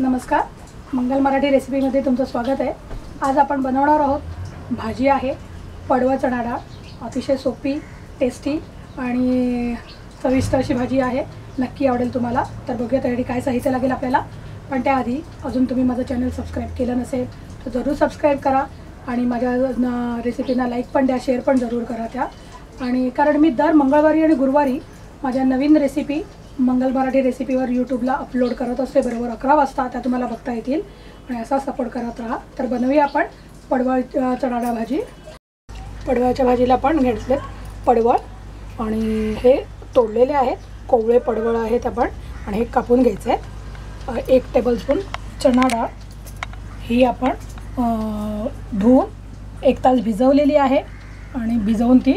नमस्कार. मंगल मराठी रेसिपीमध्ये तुमचं स्वागत आहे. आज आपण बनवणार आहोत भाजी आहे पडवळ चणा डाळ अतिशय सोपी टेस्टी आणि चविष्ट अशी भाजी आहे. नक्की आवडेल तुम्हाला. तर बघूया त्यासाठी काय साहित्य लागेल आपल्याला. पण त्याआधी अजून तुम्ही माझं चॅनल सबस्क्राईब केलं नसेल तर जरूर सबस्क्राईब करा आणि माझ्या रेसिपींना रेसिपीना लाईक पण द्या शेअर पण जरूर करा त्या. आणि कारण मी दर मंगळवारी आणि गुरुवारी माझ्या नवीन रेसिपी मंगल मराठी रेसिपीवर यूट्यूबला अपलोड करत असते बरोबर अकरा वाजता त्या तुम्हाला बघता येतील. आणि असा सपोर्ट करत राहा. तर बनवूया आपण पडवळ अ, चणाडा भाजी. पडवळच्या भाजीला पण घेतलेत पडवळ. आणि हे तोडलेले आहेत. कोवळे पडवळ आहेत आपण. आणि हे कापून घ्यायचं आहे एक टेबलस्पून चणा डाळ ही आपण धुवून एक तास भिजवलेली आहे. आणि भिजवून ती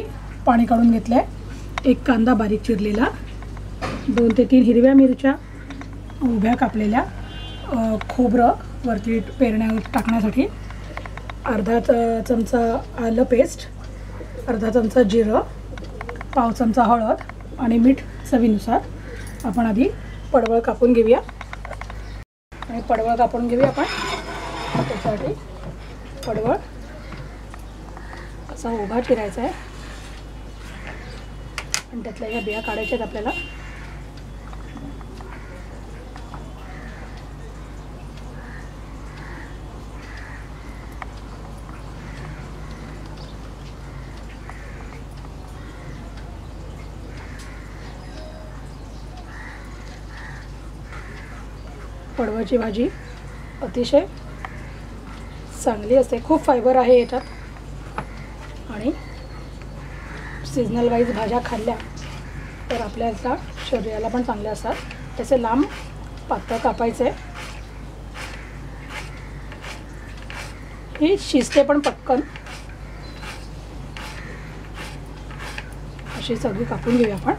पाणी काढून घेतलं आहे एक कांदा बारीक चिरलेला. दोन ते तीन हिरव्या मिरच्या उभ्या कापलेल्या खोबरं वरती पेरण्या टाकण्यासाठी अर्धा च चमचा आलं पेस्ट अर्धा चमचा जिरं पाव चमचा हळद आणि मीठ चवीनुसार आपण आधी पडवळ कापून घेऊया. आणि पडवळ कापून घेऊया आपण. त्याच्यासाठी पडवळ असा उभा चिरायचा आहे. आणि त्यातल्या ह्या बिया काढायच्या आहेत आपल्याला. पडवाची भाजी अतिशय चांगली असते. खूप फायबर आहे याच्यात. आणि सीझनल वाईज भाज्या खाल्ल्या तर आपल्याला शरीराला पण चांगल्या असतात. त्याचे लांब पातळ कापायचे. ही शिजते पण पटकन. अशी सगळी कापून घेऊया आपण.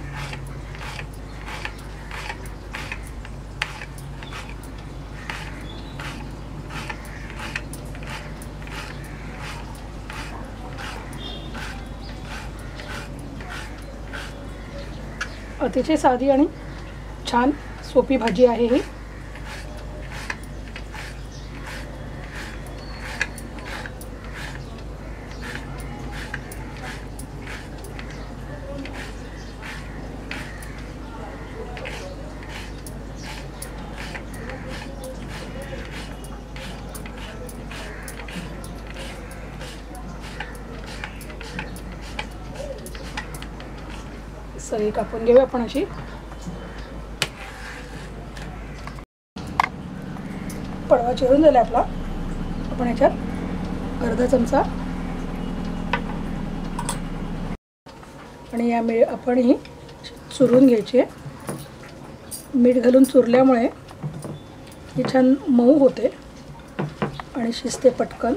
अतिशय साधी आणि छान सोपी भाजी आहे ही. सरी कापून घेऊया आपण अशी. पडवा चिरून झाला आपला. आपण याच्यात अर्धा चमचा. आणि या मिळ आपण ही चुरून घ्यायची आहे. मीठ घालून चुरल्यामुळे ही छान मऊ होते. आणि शिजते पटकन.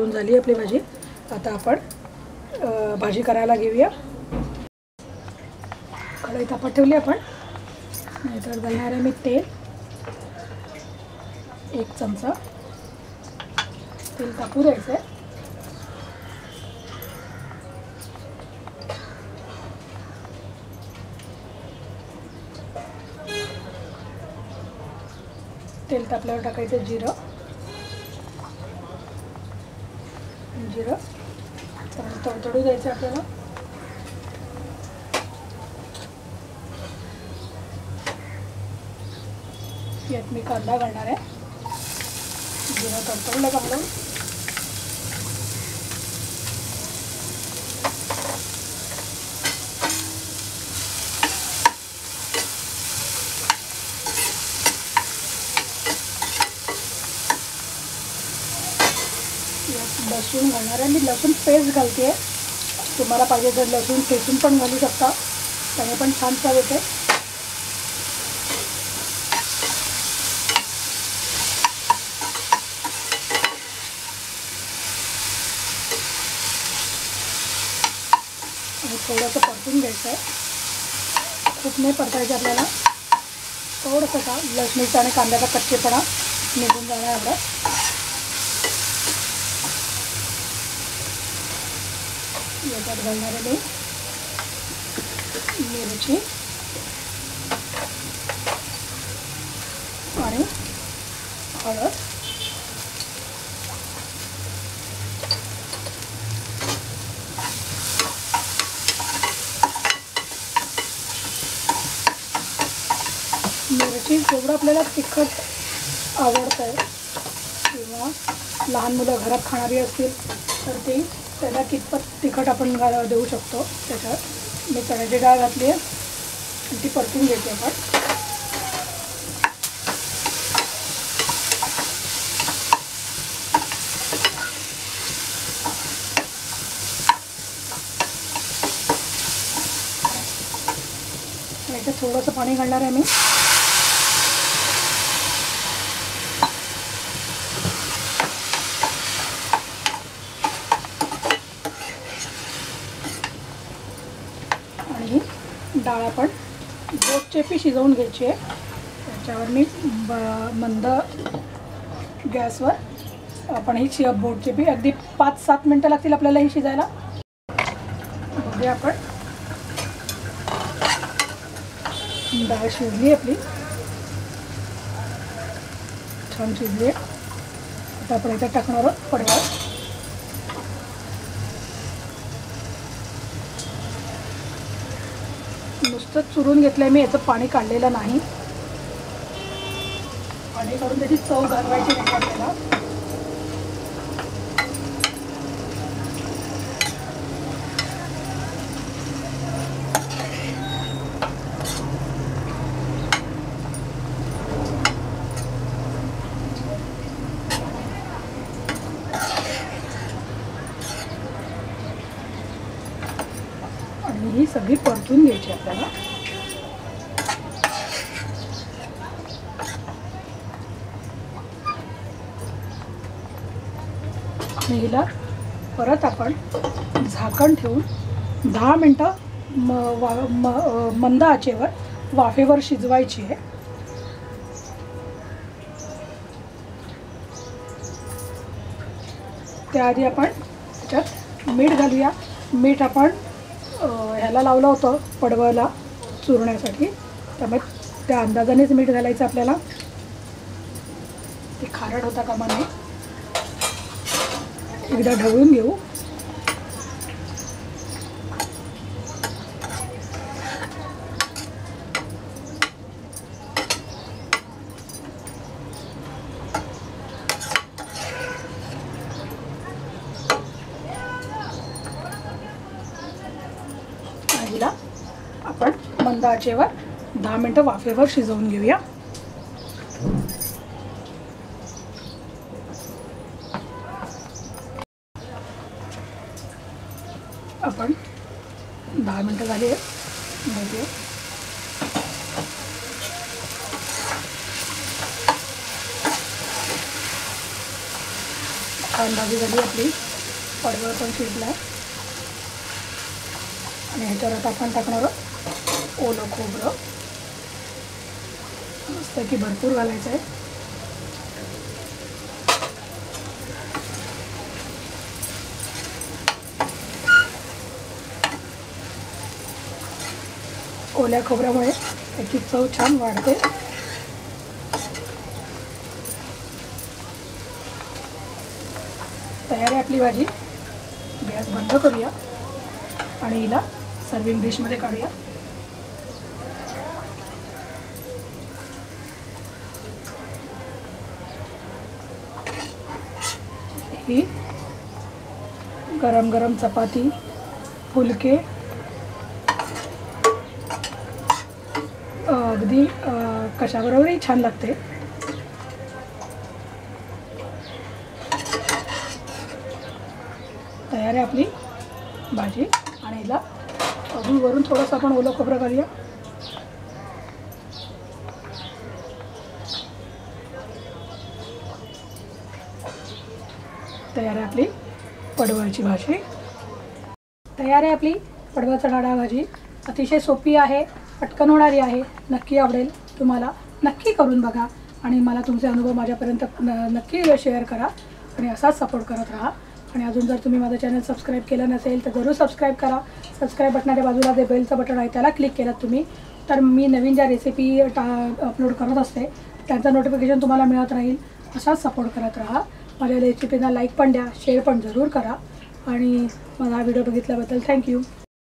चुरून झाली आपली भाजी. आता आपण भाजी करायला घेऊया. कढई तापत ठेवली आपण. नाहीतर घालणार आहे मी तेल एक चमचा. तेल तापू द्यायचं आहे तेल तापल्यावर टाकायचं जिरं. जिरं. तडतडू द्यायचं आपल्याला. यात मी कांदा घालणार आहे. जिरं तडतडलं घालून यात लसूण घालणार आहे. मी लसूण पेस्ट घालते. तुम्हाला पाहिजे तर लसूण ठेचून पण घालू शकता. त्याने पण छान चव येते. आणि थोडंसं परतून घ्यायचं आहे खूप नाही परतायचं आपल्याला. थोडंसं का लसणीचा आणि कांद्याचा कच्चेपणा निघून जाणार एवढं आहे मी मिरची आणि हळद मिरची जेवढं आपल्याला तिखट आवडतं आहे किंवा लहान मुलं घरात खाणारी असतील त्याला कितपत तिखट आपण घा देऊ शकतो त्याच्यात मी चण्याची डाळ घातली आहे. आणि ती परतून घेते आपण. याच्यात थोडंसं पाणी घालणार आहे मी आणि ही डाळ आपण बोटचेपी शिजवून घ्यायची आहे. त्याच्यावर मी ब मंद गॅसवर आपण ही शि बोटचेपी अगदी पाच सात मिनटं लागतील आपल्याला ही शिजायला. बघूया आपण. डाळ शिजली आपली. छान शिजली आहे. आता आपण इथे टाकणार आहोत पडवा नुसतं चुरून घेतलंय मी याचं पाणी काढलेलं नाही. पाणी काढून त्याची चव घालवायची नाही आपल्याला आणि ही सगळी परतून घ्यायची आपल्याला. हिला परत आपण झाकण ठेवून दहा मिनटं म वा म मंद आचेवर वाफेवर शिजवायची आहे. त्याआधी आपण त्याच्यात मीठ घालूया. मीठ आपण अ, लावलं होतं पडवळला चुरण्यासाठी. त्यामुळे त्या अंदाजानेच मीठ घालायचं आपल्याला. ते खारट होता कामा नये. एकदा ढवळून घेऊ. हिला आपण मंद आचेवर दहा मिनटं वाफेवर शिजवून घेऊया. आपण दहा मिनटं झाली आहेत. बघूया. भाजी झाली आपली. पडवळ पण शिजला आहे आणि ह्याच्यावर आता आपण टाकणार आहोत ओलं खोबरं. मस्त की भरपूर घालायचं आहे. ओल्या खोबऱ्यामुळे त्याची चव छान वाढते. तयार आहे आपली भाजी. गॅस बंद करूया. आणि हिला सर्विंग डिशमध्ये काढूया. ही गरम गरम चपाती फुलके अगदी कशाबरोबरही छान लागते. तयार आहे आपली भाजी. आणि वरून थोडंसं आपण ओलं खोबरं घालूया. तयार आहे आपली पडवळची भाजी. तयार आहे आपली पडवळचा डाळा भाजी. अतिशय सोपी आहे पटकन होणारी आहे नक्की आवडेल तुम्हाला. नक्की करून बघा आणि मला तुमचे अनुभव माझ्यापर्यंत न- नक्की शेअर करा आणि असाच सपोर्ट करत राहा. आणि अजून जर तुम्ही माझं चॅनल सबस्क्राईब केलं नसेल तर जरूर सबस्क्राईब करा. सबस्क्राईब बटनाच्या बाजूला जे बेलचं बटन आहे त्याला क्लिक केलं तुम्ही. तर मी नवीन ज्या रेसिपी टा अपलोड करत असते त्यांचं नोटिफिकेशन तुम्हाला मिळत राहील. असाच सपोर्ट करत राहा. माझ्या रेसिपीना लाईक पण द्या शेअर पण जरूर करा. आणि माझा हा व्हिडिओ बघितल्याबद्दल थँक्यू